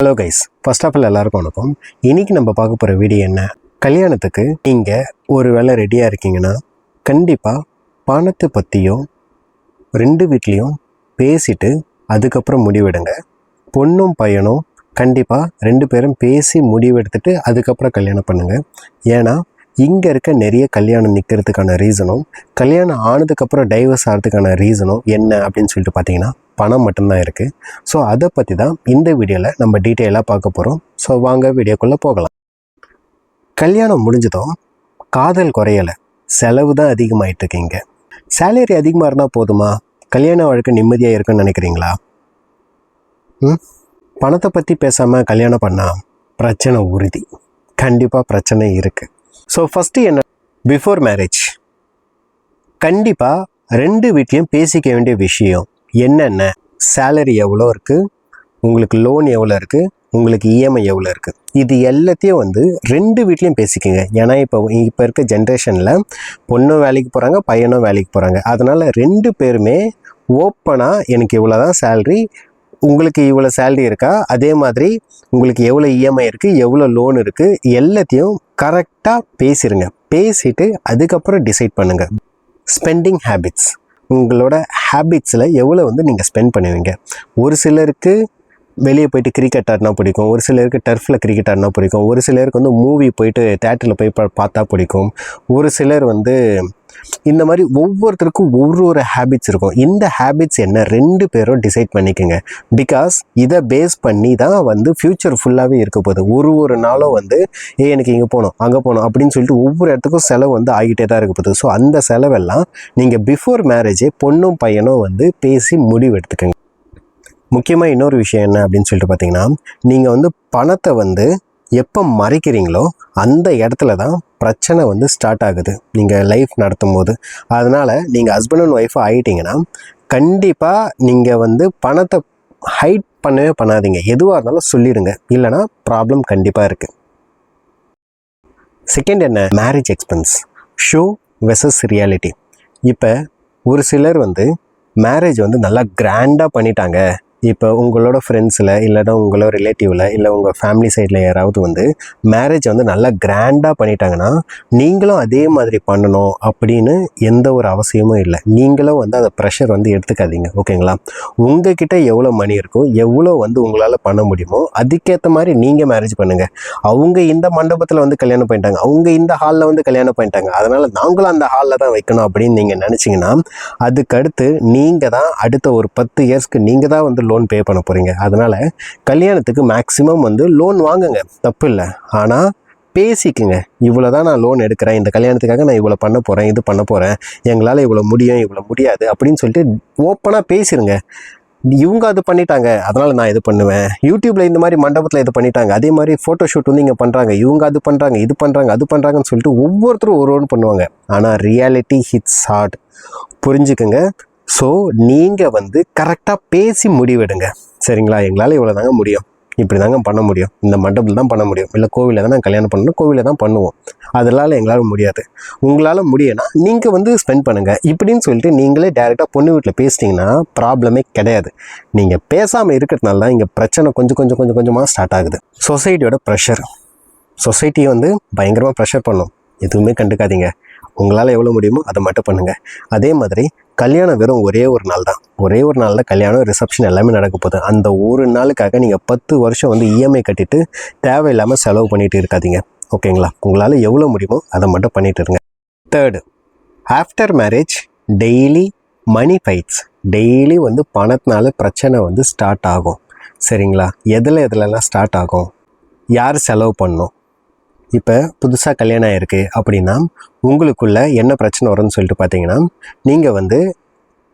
Hello guys first of all எல்லாருக்கும் வணக்கம். இன்னைக்கு நம்ம பார்க்க போகிற வீடியோ என்ன? கல்யாணத்துக்கு நீங்கள் ஒரு வேளை ரெடியாக இருக்கீங்கன்னா கண்டிப்பாக பணத்தை பற்றியும் ரெண்டு வீட்லேயும் பேசிட்டு அதுக்கப்புறம் முடிவெடுங்க. பொண்ணும் பையனும் கண்டிப்பாக ரெண்டு பேரும் பேசி முடிவெடுத்துட்டு அதுக்கப்புறம் கல்யாணம் பண்ணுங்கள் ஏன்னா இங்கே இருக்க நிறைய கல்யாணம் நிற்கிறதுக்கான ரீசனும் கல்யாணம் ஆனதுக்கப்புறம் டைவர்ஸ் ஆகிறதுக்கான ரீசனும் என்ன அப்படின்னு சொல்லிட்டு பார்த்தீங்கன்னா பணம் மட்டும்தான் இருக்குது ஸோ அதை பற்றி தான் இந்த வீடியோவில் நம்ம டீட்டெயிலாக பார்க்க போகிறோம் ஸோ வாங்க வீடியோக்குள்ளே போகலாம். கல்யாணம் முடிஞ்சதும் காதல் குறையலை. செலவு தான் அதிகமாகிட்டு இருக்கீங்க சேலரி அதிகமாக இருந்தால் போதுமா? கல்யாண வாழ்க்கை நிம்மதியாக இருக்குன்னு நினைக்கிறீங்களா? ம்? பணத்தை பற்றி பேசாமல் கல்யாணம் பண்ணால் பிரச்சனை உறுதி. கண்டிப்பாக பிரச்சனை இருக்குது ஸோ ஃபஸ்ட்டு என்ன? பிஃபோர் மேரேஜ் கண்டிப்பாக ரெண்டு வீட்லேயும் பேசிக்க வேண்டிய விஷயம் என்னென்ன? சேலரி எவ்வளோ இருக்குது உங்களுக்கு லோன் எவ்வளோ இருக்குது உங்களுக்கு இஎம்ஐ எவ்வளோ இருக்குது இது எல்லாத்தையும் வந்து ரெண்டு வீட்லேயும் பேசிக்கோங்க. ஏன்னா இப்போ இப்போ இருக்க ஜென்ரேஷனில் பொண்ணும் வேலைக்கு போகிறாங்க பையனும் வேலைக்கு போகிறாங்க அதனால் ரெண்டு பேருமே ஓப்பனாக எனக்கு இவ்வளோ தான் சேல்ரி உங்களுக்கு இவ்வளோ சேல்ரி இருக்கா? அதே மாதிரி உங்களுக்கு எவ்வளோ இஎம்ஐ இருக்குது எவ்வளோ லோன் இருக்குது எல்லாத்தையும் கரெக்டாக பேசிடுங்க பேசிட்டு அதுக்கப்புறம் டிசைட் பண்ணுங்கள் ஸ்பெண்டிங் ஹேபிட்ஸ் உங்களோட ஹேபிட்ஸில் எவ்வளோ வந்து நீங்கள் ஸ்பெண்ட் பண்ணுவீங்க? ஒரு சிலருக்கு வெளியே போயிட்டு கிரிக்கெட் ஆடினா பிடிக்கும். ஒரு சிலருக்கு டர்ஃபில் கிரிக்கெட் ஆடினா பிடிக்கும். ஒரு சிலருக்கு வந்து மூவி போயிட்டு தேட்டரில் போய் பார்த்தா பிடிக்கும். ஒரு சிலர் வந்து இந்த மாதிரி ஒவ்வொருத்தருக்கும் ஒரு ஒரு ஹேபிட்ஸ் இருக்கும். இந்த ஹேபிட்ஸ் என்ன? ரெண்டு பேரும் டிசைட் பண்ணிக்கோங்க. பிகாஸ் இதை பேஸ் பண்ணி தான் வந்து ஃப்யூச்சர் ஃபுல்லாகவே இருக்க போகுது. ஒரு ஒரு நாளும் வந்து ஏ எனக்கு இங்கே போகணும் அங்கே போகணும் அப்படின்னு சொல்லிட்டு ஒவ்வொரு இடத்துக்கும் செலவு வந்து ஆகிட்டே தான் இருக்க போகுது. ஸோ அந்த செலவெல்லாம் நீங்கள் பிஃபோர் மேரேஜே பொண்ணும் பையனும் வந்து பேசி முடிவு எடுத்துக்கோங்க. முக்கியமாக இன்னொரு விஷயம் என்ன அப்படின்னு சொல்லிட்டு பார்த்தீங்கன்னா நீங்கள் வந்து பணத்தை வந்து எப்போ மறைக்கிறீங்களோ அந்த இடத்துல தான் பிரச்சனை வந்து ஸ்டார்ட் ஆகுது. நீங்கள் லைஃப் நடத்தும் போது அதனால் நீங்கள் ஹஸ்பண்ட் அண்ட் ஒய்ஃபாக ஆகிட்டீங்கன்னா கண்டிப்பாக நீங்கள் வந்து பணத்தை ஹைட் பண்ணவே பண்ணாதீங்க. எதுவாக இருந்தாலும் சொல்லிடுங்க. இல்லைன்னா ப்ராப்ளம் கண்டிப்பாக இருக்குது செகண்ட் என்ன? Marriage expense show versus reality இப்போ ஒரு சிலர் வந்து மேரேஜ் வந்து நல்லா கிராண்டாக பண்ணிட்டாங்க. இப்போ உங்களோட ஃப்ரெண்ட்ஸில் இல்லைன்னா உங்களோட ரிலேட்டிவில் இல்லை உங்கள் ஃபேமிலி சைடில் யாராவது வந்து மேரேஜ் வந்து நல்லா கிராண்டாக பண்ணிட்டாங்கன்னா நீங்களும் அதே மாதிரி பண்ணணும் அப்படின்னு எந்த ஒரு அவசியமும் இல்லை. நீங்களும் வந்து அந்த ப்ரெஷர் வந்து எடுத்துக்காதீங்க ஓகேங்களா? உங்ககிட்ட எவ்வளோ மணி இருக்கோ எவ்வளோ வந்து உங்களால் பண்ண முடியுமோ அதுக்கேற்ற மாதிரி நீங்கள் மேரேஜ் பண்ணுங்கள் அவங்க இந்த மண்டபத்தில் வந்து கல்யாணம் பண்ணிட்டாங்க அவங்க இந்த ஹாலில் வந்து கல்யாணம் பண்ணிட்டாங்க அதனால் நாங்களும் அந்த ஹாலில் தான் வைக்கணும் அப்படின்னு நீங்கள் நினச்சிங்கன்னா அதுக்கடுத்து நீங்கள் தான் அடுத்த ஒரு பத்து இயர்ஸ்க்கு நீங்கள் தான் வந்து லோன் பே பண்ண போகிறீங்க அதனால் கல்யாணத்துக்கு மேக்ஸிமம் வந்து லோன் வாங்குங்க. தப்பு இல்லை ஆனால் பேசிக்குங்க. இவ்வளோ தான் நான் லோன் எடுக்கிறேன். இந்த கல்யாணத்துக்காக நான் இவ்வளோ பண்ண போகிறேன் இது பண்ண போகிறேன் எங்களால் இவ்வளோ முடியும் இவ்வளோ முடியாது அப்படின்னு சொல்லிட்டு ஓப்பனாக பேசிடுங்க இவங்க அது பண்ணிட்டாங்க. அதனால் நான் இது பண்ணுவேன். யூடியூப்பில் இந்த மாதிரி மண்டபத்தில் இது பண்ணிட்டாங்க. அதே மாதிரி ஃபோட்டோ ஷூட் வந்து இங்கே பண்ணுறாங்க இவங்க அது பண்ணுறாங்க இது பண்ணுறாங்க அது பண்ணுறாங்கன்னு சொல்லிட்டு ஒவ்வொருத்தரும் ஒரு ஒன்று பண்ணுவாங்க. ஆனால் ரியாலிட்டி ஹிட்ஸ் ஹார்ட் புரிஞ்சுக்குங்க. ஸோ நீங்கள் வந்து கரெக்டாக பேசி முடிவெடுங்க. சரிங்களா? எங்களால் இவ்வளோ தாங்க முடியும். இப்படி தாங்க பண்ண முடியும். இந்த மண்டபத்தில் தான் பண்ண முடியும். இல்லை கோவிலில் தான் நாங்கள் கல்யாணம் பண்ணணும். கோவிலில் தான் பண்ணுவோம். அதனால் எங்களால் முடியாது. உங்களால் முடியும்னா நீங்கள் வந்து ஸ்பெண்ட் பண்ணுங்கள் இப்படின்னு சொல்லிட்டு நீங்களே டேரெக்டாக பொண்ணு வீட்டில் பேசிட்டீங்கன்னா ப்ராப்ளமே கிடையாது. நீங்கள் பேசாமல் இருக்கிறதுனால தான் இங்கே பிரச்சனை கொஞ்சம் கொஞ்சம் கொஞ்சம் கொஞ்சமாக ஸ்டார்ட் ஆகுது. சொசைட்டியோட ப்ரெஷர் சொசைட்டியை வந்து பயங்கரமாக ப்ரெஷர் பண்ணும். எதுவுமே கண்டுக்காதீங்க. உங்களால் எவ்வளோ முடியுமோ அதை மட்டும் பண்ணுங்கள் அதே மாதிரி கல்யாணம் வெறும் ஒரே ஒரு நாள் தான். ஒரே ஒரு நாளில் கல்யாணம் ரிசப்ஷன் எல்லாமே நடக்க போகுது. அந்த ஒரு நாளுக்காக நீங்கள் பத்து வருஷம் வந்து இஎம்ஐ கட்டிட்டு தேவையில்லாமல் செலவு பண்ணிட்டு இருக்காதீங்க. ஓகேங்களா? உங்களால் எவ்வளோ முடியுமோ அதை மட்டும் பண்ணிட்டு இருங்க. Third after marriage daily money fights daily வந்து பணத்தினால பிரச்சனை வந்து ஸ்டார்ட் ஆகும். சரிங்களா? எதில் எதுலலாம் ஸ்டார்ட் ஆகும்? யார் செலவு பண்ணும்? இப்போ புதுசாக கல்யாணம் ஆயிருக்கு அப்படின்னா உங்களுக்குள்ள என்ன பிரச்சனை வரும்னு சொல்லிட்டு பார்த்தீங்கன்னா நீங்கள் வந்து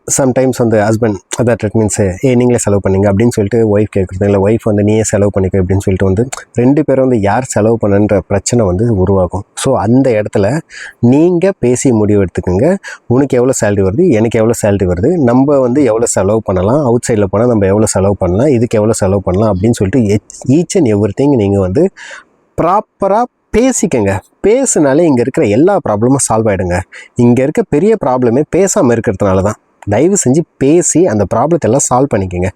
சம்டைம்ஸ் வந்து ஹஸ்பண்ட் அதான் இட் மீன்ஸ் ஏ நீங்களே செலவு பண்ணுங்க அப்படின்னு சொல்லிட்டு ஒய்ஃப் கேட்குறது இல்லை ஒய்ஃப் வந்து நீயே செலவு பண்ணிக்க அப்படின்னு சொல்லிட்டு வந்து ரெண்டு பேரும் வந்து யார் செலவு பண்ணுன்ற பிரச்சனை வந்து உருவாகும். ஸோ அந்த இடத்துல நீங்கள் பேசி முடிவு எடுத்துக்கோங்க. உனக்கு எவ்வளோ சேலரி வருது? எனக்கு எவ்வளோ சேலரி வருது? நம்ம வந்து எவ்வளோ செலவு பண்ணலாம்? அவுட் சைடில் போனால் நம்ம எவ்வளோ செலவு பண்ணலாம்? இதுக்கு எவ்வளோ செலவு பண்ணலாம்? அப்படின்னு சொல்லிட்டு ஈச் அண்ட் எவ்ரி திங் நீங்கள் வந்து ப்ராப்பராக பேசிக்கங்க. பேசுனாலே இங்கே இருக்கிற எல்லா ப்ராப்ளமும் சால்வ் ஆகிடுங்க இங்கே இருக்க பெரிய ப்ராப்ளமே பேசாமல் இருக்கிறதுனால தான். தயவு செஞ்சு பேசி அந்த ப்ராப்ளத்தை எல்லாம் சால்வ் பண்ணிக்கோங்க.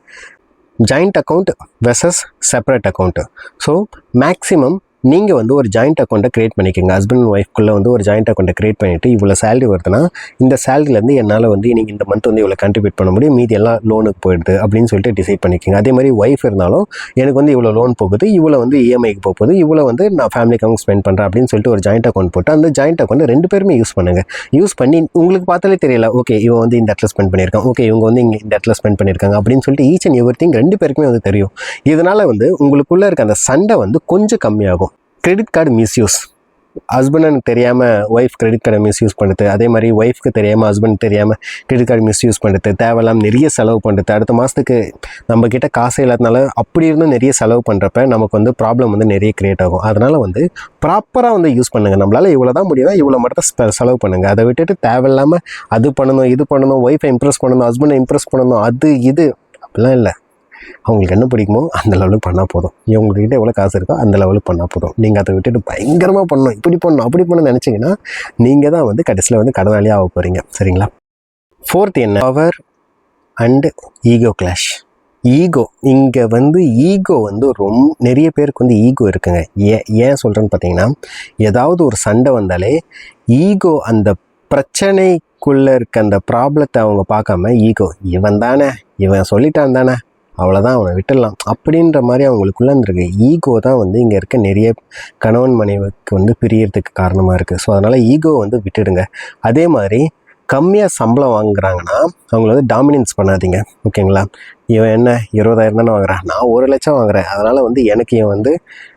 Joint account versus separate account so maximum நீங்கள் வந்து ஒரு ஜாயிண்ட் அக்கௌண்ட்டை க்ரியேட் பண்ணிக்கோங்க. ஹஸ்பண்ட் அண்ட் ஒய்ஃப்குள்ளே வந்து ஒரு ஜாயிண்ட் அக்கௌண்ட்டை க்ரியேட் பண்ணிவிட்டு இவ்வளோ சேலரி வருதுன்னா இந்த சேலரிலேருந்து என்னால் வந்து நீங்கள் இந்த மந்த் வந்து இவ்வளோ கண்ட்ரிபியூட் பண்ண முடியும். மீதி எல்லாம் லோனுக்கு போயிடுது அப்படின்னு சொல்லிட்டு டிசைட் பண்ணிக்கோங்க. அதே மாதிரி ஒய்ஃப் இருந்தாலும் எனக்கு வந்து இவ்வளோ லோன் போகுது இவ்வளோ வந்து இஎம்ஐக்கு போகுது இவ்வளோ வந்து நான் ஃபேமிலிக்காக ஸ்பெண்ட் பண்ணுறேன் அப்படின்னு சொல்லிட்டு ஒரு ஜாயிண்ட் அக்கௌண்ட் போட்டு அந்த ஜாயிண்ட் அக்கௌண்ட் ரெண்டு பேருமே யூஸ் பண்ணுங்கள் யூஸ் பண்ணி உங்களுக்கு பார்த்தாலே தெரியல ஓகே இவன் வந்து இந்த இடத்துல ஸ்பெண்ட் பண்ணியிருக்கான் ஓகே இவங்க வந்து இங்கே இந்த இடத்துல ஸ்பெண்ட் பண்ணியிருக்காங்க அப்படின்னு சொல்லிட்டு ஈச் அண்ட் எவ்ரி திங் ரெண்டு பேருக்குமே வந்து தெரியும். இதனால் வந்து உங்களுக்குள்ளே இருக்க அந்த சண்டை வந்து கொஞ்சம் கம்மியாகும். கிரெடிட் கார்டு மிஸ்யூஸ் ஹஸ்பண்டுக்கு தெரியாமல் ஒய்ஃப் கிரெடிட் கார்டை மிஸ்யூஸ் பண்ணுது அதே மாதிரி ஒய்ஃப்க்கு தெரியாமல் ஹஸ்பண்ட் தெரியாமல் கிரெடிட் கார்டு மிஸ்யூஸ் பண்ணுது தேவையில்லாம நிறைய செலவு பண்ணுது அடுத்த மாதத்துக்கு நம்ம காசு காசே இல்லாதனால அப்படி இருந்தும் நிறைய செலவு பண்ணுறப்ப நமக்கு வந்து ப்ராப்ளம் வந்து நிறைய க்ரியேட் ஆகும். அதனால் வந்து ப்ராப்பராக வந்து யூஸ் பண்ணுங்கள் நம்மளால் இவ்வளோ தான் முடியும் இவ்வளோ மட்டும் செலவு பண்ணுங்கள் அதை விட்டுட்டு தேவையில்லாமல் அது பண்ணணும் இது பண்ணணும் ஒய்ஃபை இம்ப்ரெஸ் பண்ணணும் ஹஸ்பண்டை இம்ப்ரெஸ் பண்ணணும் அது இது அப்படிலாம் இல்லை. அவங்களுக்கு என்ன பிடிக்குமோ அந்த லெவலுக்கு பண்ணால் போதும். உங்கள்கிட்ட எவ்வளோ காசு இருக்கோ அந்த லெவலுக்கு பண்ணால் போதும். நீங்கள் அதை விட்டுட்டு பயங்கரமாக பண்ணணும். இப்படி பண்ணணும் அப்படி பண்ணணும்னு நினச்சிங்கன்னா நீங்கள் தான் வந்து கடைசியில் வந்து கடனாளியாக ஆக போகிறீங்க சரிங்களா? ஃபோர்த் என்ன? Power and ego clash ego இங்கே வந்து ஈகோ வந்து ரொம்ப நிறைய பேருக்கு வந்து ஈகோ இருக்குங்க. ஏன் ஏன் சொல்கிறேன்னு பார்த்தீங்கன்னா ஏதாவது ஒரு சண்டை வந்தாலே ஈகோ அந்த பிரச்சனைக்குள்ளே இருக்க அந்த ப்ராப்ளத்தை அவங்க பார்க்காம ஈகோ இவன் தானே இவன் சொல்லிட்டான் தானே அவ்வளோதான் அவனை விட்டுடலாம். அப்படின்ற மாதிரி அவங்களுக்குள்ள இருந்திருக்கு. ஈகோ தான் வந்து இங்கே இருக்க நிறைய கணவன் மனைவிக்கு வந்து பிரியறதுக்கு காரணமாக இருக்குது ஸோ அதனால் ஈகோ வந்து விட்டுடுங்க. அதே மாதிரி கம்மியாக சம்பளம் வாங்குறாங்கன்னா அவங்கள வந்து டாமினன்ஸ் பண்ணாதீங்க. ஓகேங்களா இவன் என்ன? இருபதாயிரம் தானே வாங்குறான். நான் ஒரு லட்சம் வாங்குறேன். அதனால் வந்து எனக்கு இவன் வந்து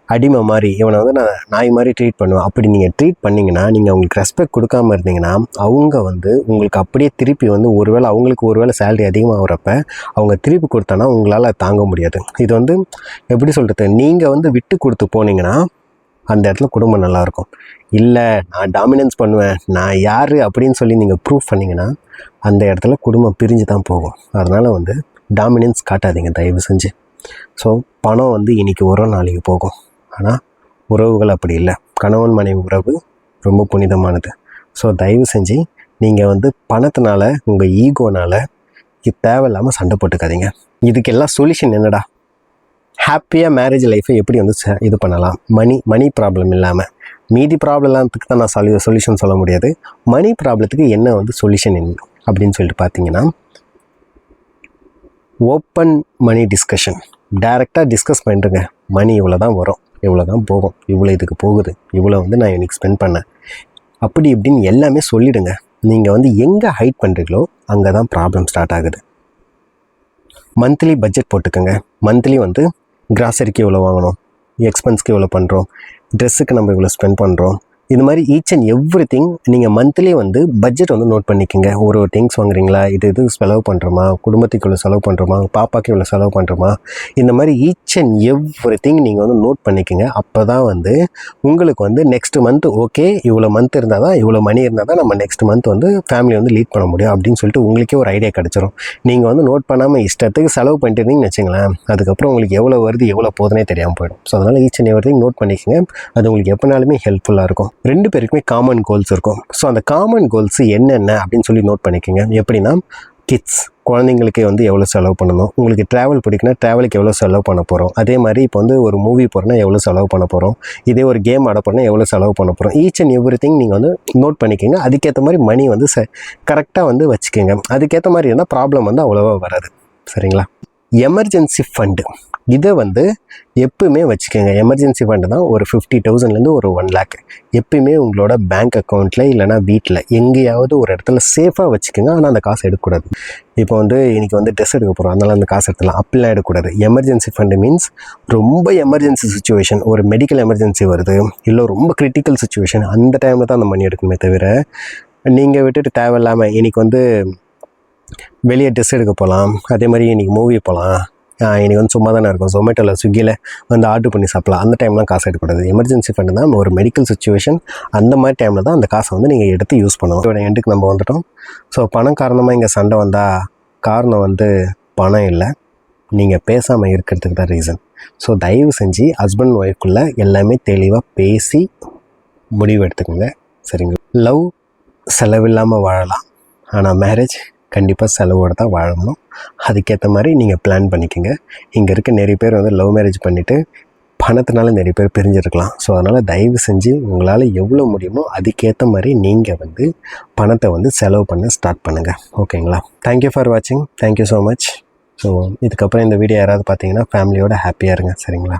அடிமை மாதிரி இவனை வந்து நான் நாய் மாதிரி ட்ரீட் பண்ணுவேன். அப்படி நீங்கள் ட்ரீட் பண்ணிங்கன்னா நீங்கள் அவங்களுக்கு ரெஸ்பெக்ட் கொடுக்காம இருந்தீங்கன்னா அவங்க வந்து உங்களுக்கு அப்படியே திருப்பி வந்து ஒருவேளை அவங்களுக்கு ஒருவேளை சேலரி அதிகமாகிறப்ப அவங்க திருப்பி கொடுத்தானா உங்களால் தாங்க முடியாது. இது வந்து எப்படி சொல்கிறது நீங்கள் வந்து விட்டு கொடுத்து போனீங்கன்னா அந்த இடத்துல குடும்பம் நல்லாயிருக்கும் இல்லை நான் டாமினன்ஸ் பண்ணுவேன் நான் யார் அப்படின்னு சொல்லி நீங்கள் ப்ரூவ் பண்ணிங்கன்னா அந்த இடத்துல குடும்பம் பிரிஞ்சு தான் போகும். அதனால் வந்து டாமினன்ஸ் காட்டாதீங்க தயவு செஞ்சு. ஸோ பணம் வந்து இன்றைக்கி வரும் நாளைக்கு போகும். ஆனால் உறவுகள் அப்படி இல்லை. கணவன் மனைவி உறவு ரொம்ப புனிதமானது. ஸோ தயவு செஞ்சு நீங்கள் வந்து பணத்தினால உங்கள் ஈகோனால் இது தேவையில்லாமல் சண்டை போட்டுக்காதீங்க. இதுக்கெல்லாம் சொல்யூஷன் என்னடா? ஹாப்பியாக மேரேஜ் லைஃப்பை எப்படி வந்து இது பண்ணலாம்? மணி மணி ப்ராப்ளம் இல்லாமல் மீதி ப்ராப்ளம்லாத்துக்கு தான் நான் சொல்லி சொல்யூஷன் சொல்ல முடியாது. மணி ப்ராப்ளத்துக்கு என்ன வந்து சொல்யூஷன் என்ன அப்படின்னு சொல்லிட்டு பார்த்தீங்கன்னா ஓப்பன் மணி டிஸ்கஷன் டைரெக்டாக டிஸ்கஸ் பண்ணிட்டுங்க மணி இவ்வளோ தான் வரும். இவ்வளோ தான் போகும் இவ்வளோ இதுக்கு போகுது இவ்வளோ வந்து நான் இன்றைக்கி ஸ்பெண்ட் பண்ணேன். அப்படி இப்படின்னு எல்லாமே சொல்லிவிடுங்க நீங்கள் வந்து எங்கே ஹைட் பண்ணுறீங்களோ அங்கே தான் ப்ராப்ளம் ஸ்டார்ட் ஆகுது. மந்த்லி பட்ஜெட் போட்டுக்கோங்க. மந்த்லி வந்து கிராசரிக்கு இவ்வளோ வாங்கணும் எக்ஸ்பென்ஸ்க்கு இவ்வளோ பண்ணுறோம் ட்ரெஸ்ஸுக்கு நம்ம இவ்வளோ ஸ்பெண்ட் பண்ணுறோம் இது மாதிரி ஈச் அண்ட் எவ்ரி திங் நீங்கள் மந்த்லி வந்து பட்ஜெட் வந்து நோட் பண்ணிக்கோங்க. ஒரு ஒரு திங்ஸ் வாங்குறீங்களா? இது இது செலவு பண்ணுறோமா குடும்பத்துக்கு இவ்வளோ செலவு பண்ணுறோமா பாப்பாக்கு இவ்வளோ செலவு பண்ணுறோமா இந்த மாதிரி ஈச் அண்ட் எவ்ரி திங் நீங்கள் வந்து நோட் பண்ணிக்கோங்க. அப்போ தான் வந்து உங்களுக்கு வந்து நெக்ஸ்ட் மந்த் ஓகே இவ்வளோ மந்த் இருந்தால் தான் இவ்வளோ மணி இருந்தால் தான் நம்ம நெக்ஸ்ட் மந்த் வந்து ஃபேமிலி வந்து லீட் பண்ண முடியும் அப்படின்னு சொல்லிட்டு உங்களுக்கே ஒரு ஐடியா கிடச்சிரும். நீங்கள் வந்து நோட் பண்ணாமல் இஷ்டத்துக்கு செலவு பண்ணிட்டுருந்தீங்கன்னு வச்சுங்களேன் அதுக்கப்புறம் உங்களுக்கு எவ்வளோ வருது எவ்வளோ போதுனே தெரியாமல் போயிடும். ஸோ அதனால் each and every thing note பண்ணிக்கோங்க. அது உங்களுக்கு எப்போனாலுமே ஹெல்ப்ஃபுல்லாக இருக்கும். ரெண்டு பேருக்குமே காமன் கோல்ஸ் இருக்கும். ஸோ அந்த காமன் கோல்ஸ் என்னென்ன அப்படின்னு சொல்லி நோட் பண்ணிக்கோங்க. எப்படின்னா கிட்ஸ் குழந்தைங்களுக்கு வந்து எவ்வளோ செலவு பண்ணணும்? உங்களுக்கு ட்ராவல் பிடிக்குன்னா ட்ராவலுக்கு எவ்வளோ செலவு பண்ண போகிறோம் அதே மாதிரி இப்போ வந்து ஒரு மூவி போகிறோன்னா எவ்வளோ செலவு பண்ண போகிறோம் இதே ஒரு கேம் ஆட போகிறோன்னா எவ்வளோ செலவு பண்ண போகிறோம் ஈச் அண்ட் எவ்ரி திங் நீங்கள் வந்து நோட் பண்ணிக்கோங்க. அதுக்கேற்ற மாதிரி மணி வந்து ச கரெக்டாக வந்து வச்சுக்கோங்க. அதுக்கேற்ற மாதிரி இருந்தால் ப்ராப்ளம் வந்து அவ்வளோவா வராது. சரிங்களா? எமர்ஜென்சி ஃபண்டு இதை வந்து எப்பவுமே வச்சுக்கோங்க. எமர்ஜென்சி ஃபண்டு தான் ஒரு ஃபிஃப்டி தௌசண்ட்லேருந்து ஒரு ஒன் லேக் எப்பயுமே உங்களோட பேங்க் அக்கௌண்ட்டில் இல்லைனா வீட்டில் எங்கேயாவது ஒரு இடத்துல சேஃபாக வச்சுக்கோங்க. ஆனால் அந்த காசை எடுக்கக்கூடாது. இப்போ வந்து இன்றைக்கி வந்து ட்ரெஸ் எடுக்க போகிறோம் அதனால் அந்த காசு எடுத்துலாம் அப்படிலாம் எடுக்கக்கூடாது. எமர்ஜென்சி ஃபண்டு மீன்ஸ் ரொம்ப எமர்ஜென்சி சுச்சுவேஷன் ஒரு மெடிக்கல் எமர்ஜென்சி வருது. இல்லை ரொம்ப கிரிட்டிக்கல் சுச்சுவேஷன் அந்த டைமில் தான் அந்த மணி எடுக்கணுமே தவிர நீங்கள் விட்டுட்டு தேவையில்லாமல் இன்னைக்கு வந்து வெளியே ட்ரெஸ் எடுக்க போகலாம் அதே மாதிரி இன்றைக்கி மூவி போகலாம் இன்றைக்கி வந்து சும்மா தானே இருக்கும் ஜொமேட்டோவில் ஸ்விக்கியில் வந்து ஆர்டர் பண்ணி சாப்பிடலாம். அந்த டைம்லாம் காசு எடுக்கக்கூடாது. எமர்ஜென்சி ஃபண்டு தான் ஒரு மெடிக்கல் சுச்சுவேஷன் அந்த மாதிரி டைமில் தான் அந்த காசை வந்து நீங்கள் எடுத்து யூஸ் பண்ணணும். இதோட எண்டுக்கு நம்ம வந்துட்டோம். ஸோ பணம் காரணமாக இங்கே சண்டை வந்தால் காரணம் வந்து பணம் இல்லை. நீங்கள் பேசாமல் இருக்கிறதுக்கு தான் ரீசன் ஸோ தயவு செஞ்சு ஹஸ்பண்ட் ஒய்ஃப்குள்ளே எல்லாமே தெளிவாக பேசி முடிவு எடுத்துக்கோங்க. சரிங்க லவ் செலவில்லாமல் வாழலாம். ஆனால் மேரேஜ் கண்டிப்பாக செலவோடு தான் வாழணும். அதுக்கேற்ற மாதிரி நீங்கள் பிளான் பண்ணிக்கோங்க. இங்கே இருக்க நிறைய பேர் வந்து லவ் மேரேஜ் பண்ணிவிட்டு பணத்தினால நிறைய பேர் பிரிஞ்சிருக்கலாம். ஸோ அதனால் தயவு செஞ்சு உங்களால் எவ்வளோ முடியுமோ அதுக்கேற்ற மாதிரி நீங்கள் வந்து பணத்தை வந்து செலவு பண்ண ஸ்டார்ட் பண்ணுங்கள் ஓகேங்களா தேங்க்யூ ஃபார் வாட்சிங் thank you so much so இதுக்கப்புறம் இந்த வீடியோ யாராவது பார்த்தீங்கன்னா ஃபேமிலியோட ஹாப்பியாக இருங்க. சரிங்களா?